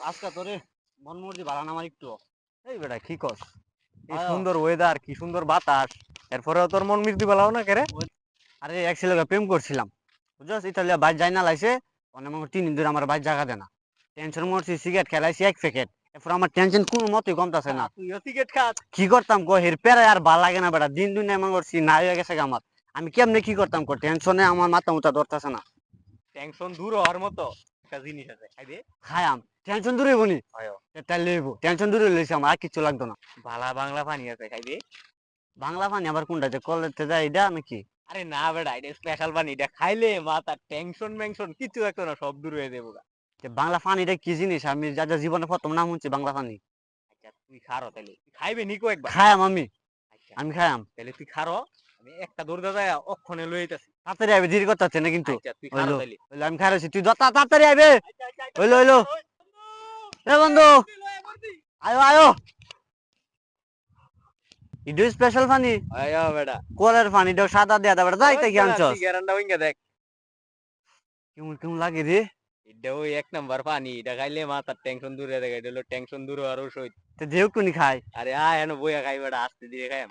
আজকে তোরে মন মর্জি ভালো না আমার একটু। এই বেটা কি কস? এই সুন্দর ওয়েদার কি সুন্দর বাতাস। এরপরেও তোর মন বেলাও না কেরে? আরে এক ছেলেকে প্রেম করছিলাম বুঝছস? ইতালিয়া বাইর যাই না লাইছে অনেক তিন দিন ধরে আমার বাইর জায়গা টেনশন মরছি সিগারেট খেলাইছি এক প্যাকেট এরপর আমার টেনশন কোনো মতেই কমতাছে না। সিগারেট খাস। কি করতাম কো? হের পেরে আর ভালো লাগে না বেটা দিন দিন এমন করছি না হয়ে গেছে আমার। আমি কেমনে কি করতাম কো? টেনশনে আমার মাথা মুথা ধরতেছে না। টেনশন দূর হওয়ার মতো। একটা জিনিস আছে খাইবে? খায়াম টেনশন দূরে বনি আয়ো। তাই লইব টেনশন দূরে লইছি আমার আর কিছু লাগতো না। ভালা বাংলা পানি আছে খাইবে? বাংলা পানি আবার কোনটা যে কলেজতে যায় এটা নাকি আরে না বেটা এটা স্পেশাল পানি এটা খাইলে মাথা টেনশন মেনশন কিছু থাকতো না সব দূর হয়ে যাব বাংলা পানিটা কি জিনিস আমি যা যা জীবনে প্রথম নাম হচ্ছে বাংলা পানি। আচ্ছা তুই খারো তাহলে খাইবে নিকো একবার খায়াম আমি আচ্ছা। আমি খায়াম তাহলে তুই খারো আমি একটা দৌড় যায় অক্ষণে লই যাইতাছি তাড়াতাড়ি আইবে দেরি করতে হচ্ছে না কিন্তু। আচ্ছা তুই আমি খাইছি তুই যত তাড়াতাড়ি আইবে হইল হইল। এ বন্ধু আয়ো আয়ো। ইডু স্পেশাল পানি আয়া বেটা। কলের পানিটা সাদা দেয়া দা বেটা যাই তাই কি আনছস। গ্যারান্ডা উইঙ্গা দেখ। কেমন কেমন লাগে রে। এটা ওই এক নাম্বার পানি এটা খাইলে মাথার টেনশন দূর এটা হলো টেনশন দূর ওষুধ। তো দেউ কোনি খাই আরে আয় এনো বইয়া খাই বেটা আস্তে দিয়ে খাই